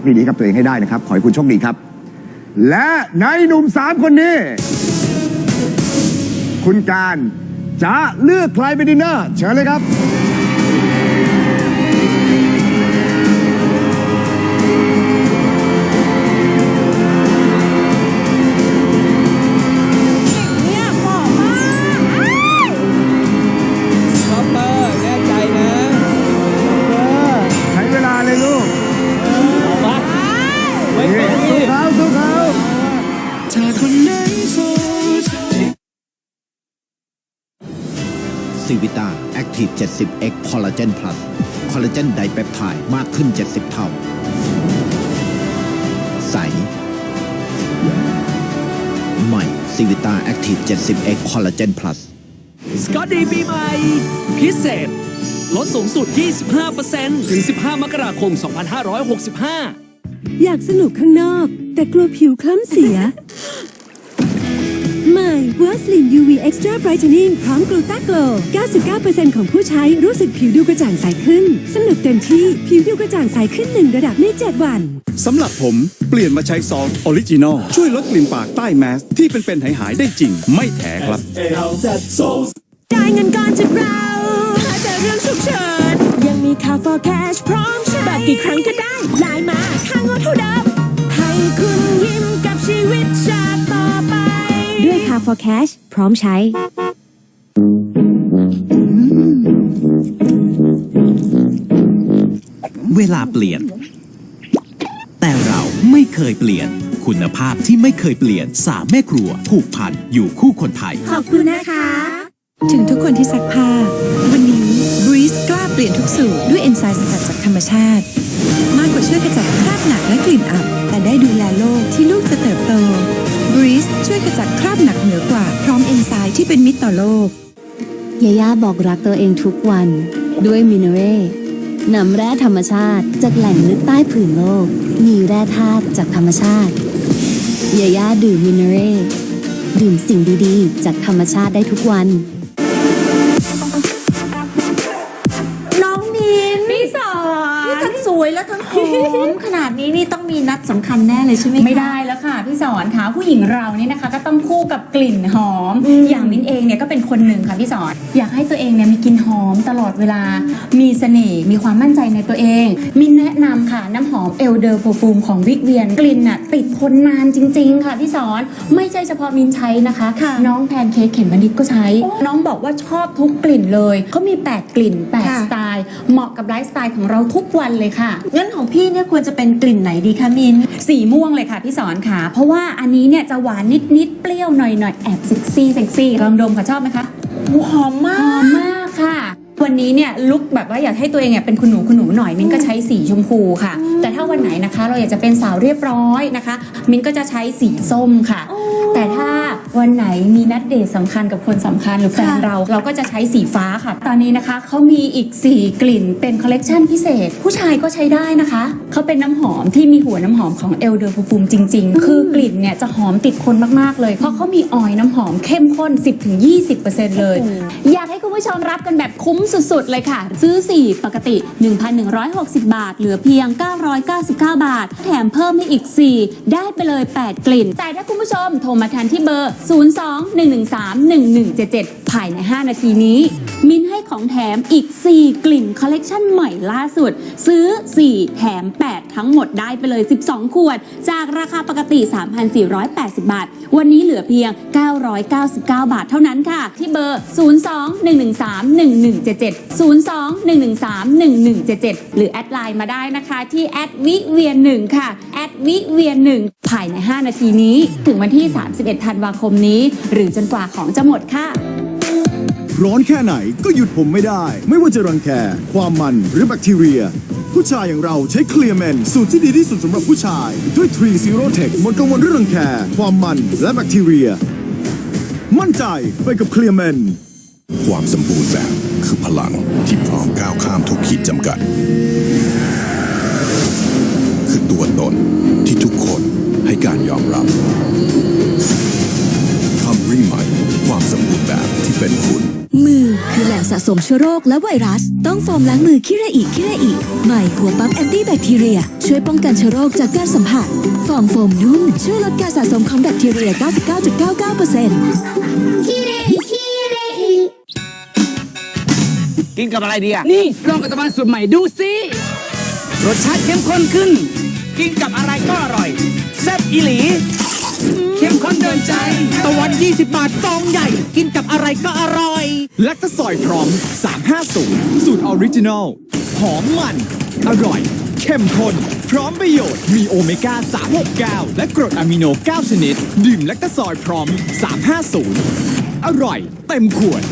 รักดีๆกับตัวเองให้ได้นะครับ ขอให้คุณโชคดีครับ และในหนุ่มสามคนนี้ คุณการจะเลือกใครเป็นดินเนอร์เชิญเลยครับ ตาแอคทีฟ 70X คอลลาเจนพลัสคอลลาเจนไดเปปไทด์มากขึ้น 70 เท่า ใส ใหม่ซีวิตาแอคทีฟ 70X คอลลาเจนพลัสสกอตดีปีใหม่ พิเศษ ลดสูงสุด 25%ถึง 15 มกราคม 2565 อยากสนุกข้างนอก แต่กลัวผิวคล้ำเสีย ใหม่ w o r s l i n UV Extra Brightening พร้อมกลูตาโกล 99%ของผู้ใช้รู้สึกผิวดูกระจ่างใสขึ้น สนุกเต็มที่ ผิวดูกระจ่างใสขึ้นหนึ่งระดับใน 7 วัน สำหรับผมเปลี่ยนมาใช้ซอสออริจินอลช่วยลดกลิ่นปากใต้แมสที่เป็นๆหายหายๆได้จริง ไม่แถครับ ได้เงินก่อนจากเราถ้าเจอเรื่องฉุกเฉินยังมีค่า for cash พร้อมใช้แบบกี่ครั้งก็ได้ไลน์มาค่างดเท่าเดิมให้คุณยิ้มกับชีวิตชาติต่อไป ด้วยคา for cash พร้อมใช้ เวลาเปลี่ยน แต่เราไม่เคยเปลี่ยน คุณภาพที่ไม่เคยเปลี่ยนสามแม่ครัวผูกพันอยู่คู่คนไทย ขอบคุณนะคะ ถึงทุกคนที่ซักผ้า วันนี้ Breeze กล้าเปลี่ยนทุกสูตรด้วยเอนไซม์สกัดจากธรรมชาติ มากกว่าช่วยขจัดคราบหนักและกลิ่นอับ แต่ได้ดูแลโลกที่ลูกจะเติบโต ขจัดคราบหนักเหนือกว่า พร้อมเอนไซม์ที่เป็นมิตรต่อโลก ยาย่าบอกรักตัวเองทุกวัน ด้วยมินเร่นำแร่ธรรมชาติ จากแหล่งลึกใต้ผืนโลก มีแร่ธาตุจากธรรมชาติ ยาย่าดื่มมินเร่ดื่มสิ่งดีๆ จากธรรมชาติได้ทุกวัน น้องมินพี่สอนที่ทั้งสวยและทั้งหอมขนาดนี้นี่ต้องมีนัดสำคัญแน่เลยใช่ไหมคะ ไม่ได้แล้วค่ะ พี่สอนค่ะผู้หญิงเรานี่นะคะ ก็ต้องคู่กับกลิ่นหอม อย่างมิ้นเองเนี่ยก็เป็นคนหนึ่งค่ะพี่สอนอยากให้ตัวเองเนี่ยมีกลิ่นหอมตลอดเวลา มีเสน่ห์มีความมั่นใจในตัวเอง มินแนะนำค่ะน้ำหอมเอลเดอร์โ f ฟูมของวิกเวียนกลิ่นน่ะติดทนนานจริง ๆ ค่ะพี่สอนไม่ใช่เฉพาะมินใช้นะคะ ค่ะน้องแพนเค้กเข็มมนิดก็ใช้ น้องบอกว่าชอบทุกกลิ่นเลยเขามี 8 กลิ่น8ค่ะสไตล์ เหมาะกับไลฟ์สไตล์ของเราทุกวันเลยค่ะ งั้นของพี่เนี่ยควรจะเป็นกลิ่นไหนดีคะมิน สีม่วงเลยค่ะพี่สอนค่ะเพราะว่าอันนี้เนี่ยจะหวานนิดๆเปรี้ยวหน่อยๆแอบเซ็กซี่เซ็กซี่ลองดมค่ะชอบไหมคะหอมมาหอก มมากค่ะ วันนี้เนี่ยลุกแบบว่าอยากให้ตัวเองเนี่ยเป็นคุณหนูคุณหนูหน่อยมิ้นก็ใช้สีชมพูค่ะ แต่ถ้าวันไหนนะคะ เราอยากจะเป็นสาวเรียบร้อยนะคะ มิ้นก็จะใช้สีส้มค่ะ แต่ถ้า วันไหนมีนัดเดทสำคัญกับคนสำคัญหรือแฟนค่ะเรา เราก็จะใช้สีฟ้าค่ะ ตอนนี้นะคะเขามีอีก 4 กลิ่นเป็นคอลเลกชันพิเศษ ผู้ชายก็ใช้ได้นะคะเขาเป็นน้ำหอมที่มีหัวน้ำหอมของเอลเดอร์ฟูฟูมจริง ๆ คือกลิ่นเนี่ยจะหอมติดคนมากๆเลย เพราะเขามีออยล์น้ำหอมเข้มข้น 10-20%เลย อยากให้คุณผู้ชมรับกันแบบคุ้มสุดๆ เลยค่ะ ซื้อ 4 ปกติ 1,160 บาท เหลือเพียง 999 บาท แถมเพิ่มให้อีก 4 ได้ไปเลย 8 กลิ่น แต่ถ้าคุณผู้ชมโทรมาทันที่เบอร์02-113-1177 ภายใน 5 นาทีนี้ ของแถมอีก 4 กลิ่นคอลเลกชันใหม่ล่าสุด ซื้อ 4 แถม 8 ทั้งหมดได้ไปเลย 12 ขวด จากราคาปกติ 3,480 บาท วันนี้เหลือเพียง 999 บาทเท่านั้นค่ะ ที่เบอร์ 02-113-1177 02-113-1177 หรือแอดไลน์มาได้นะคะ ที่แอดวิเวียนหนึ่งค่ะแอดวิเวียนหนึ่งภายใน 5 นาทีนี้ ถึงวันที่ 31 ธันวาคมนี้ หรือจนกว่าของจะหมดค่ะ ร้อนแค่ไหนก็หยุดผมไม่ได้ ไม่ว่าจะรังแค ความมันหรือแบคทีเรีย ผู้ชายอย่างเราใช้เคลียร์แมนสูตรที่ดีที่สุดสำหรับผู้ชาย ด้วย 3 Zero Tech หมดกังวลเรื่องรังแค ความมันและแบคทีเรีย มั่นใจไปกับเคลียร์แมนความสมบูรณ์แบบคือพลังที่พร้อมก้าวข้ามทุกขีดจำกัด คือตัวตนที่ทุกคนให้การยอมรับ สะสมเชื้อโรคและไวรัส ต้องโฟมล้างมือคิเรอิคิเรอิใหม่หัวปั๊มแอนตี้แบคทีเรีย ช่วยป้องกันเชื้อโรคจากการสัมผัสฟองโฟมนุ่มช่วยลดการสะสมของแบคทีเรีย 99.99%กินกับอะไรดีอะนี่ลองกับตะวันสูตรใหม่ดูสิรสชาติเข้มข้นขึ้น กินกับอะไรก็อร่อยแซ่บอีหลี 20 บาทฟองใหญ่ กินกับอะไรก็อร่อย แลคตาซอยพร้อม 350 สูตรออริจินอลหอมมัน อร่อย เข้มข้นพร้อมประโยชน์มีโอเมก้า 369 และกรดอะมิโน 9 ชนิด ดื่มแลคตาซอยพร้อม 350 อร่อย เต็มขวด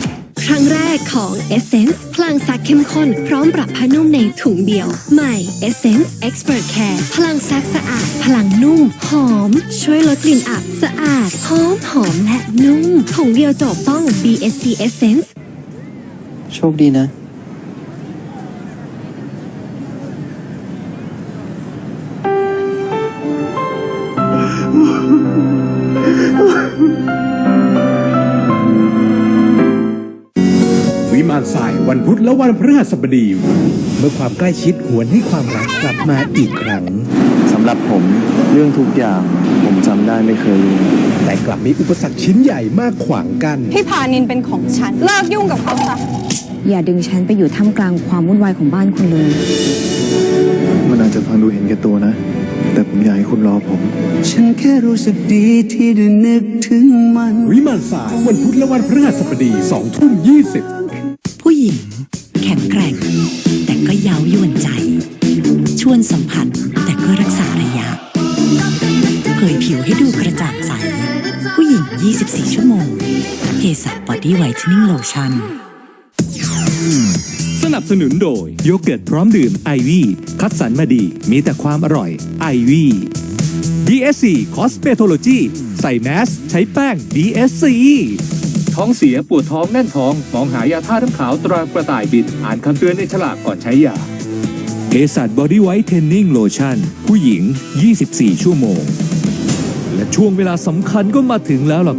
ครั้งแรกของ Essence พลังซักเข้มข้น พร้อมปรับผ้านุ่มในถุงเดียว ใหม่ Essence Expert Care พลังซักสะอาด พลังนุ่ม หอม ช่วยลดกลิ่นอับสะอาด หอมหอมและนุ่ม ถุงเดียวจบต้อง BSC Essence โชคดีนะ วิมานทรายวันพุธและวันพฤหัสบดี เมื่อความใกล้ชิดหวนให้ความรักกลับมาอีกครั้ง สำหรับผมเรื่องทุกอย่างผมจำได้ไม่เคยลืมแต่กลับมีอุปสรรคชิ้นใหญ่มากขวางกัน พี่พานินเป็นของฉัน เลิกยุ่งกับเขาซะอย่าดึงฉันไปอยู่ท่ามกลางความวุ่นวายของบ้านคุณเลย มันอาจจะฟังดูเห็นแก่ตัวนะ แต่ผมอยากให้คุณรอผม ฉันแค่รู้สึกดีที่ได้นึกถึงมัน วิมานทรายวันพุธและวันพฤหัสบดีสองทุ่มยี่สิบ เย้ายวนใจ ชวนสัมผัสแต่ก็รักษาระยะ เผยผิวให้ดูกระจ่างใส ผู้หญิง 24 ชั่วโมงเฮสับอดี้ไวท์นิ่งโลชั่นสนับสนุนโดยโยเกิร์ตพร้อมดื่มไอวี่คัดสรรมาดีมีแต่ความอร่อยไอวี่ BSC Cosmetology ใส่แมส ใช้แป้ง BSC ท้องเสีย ปวดท้องแน่นท้อง มองหายาท่าน้ำขาวตรากระต่ายบิน อ่านคำเตือนในฉลากก่อนใช้ยาเอสัตบอดี้ไวท์เทนนิ่งโลชั่นผู้หญิง 24 ชั่วโมง และช่วงเวลาสำคัญก็มาถึงแล้วล่ะ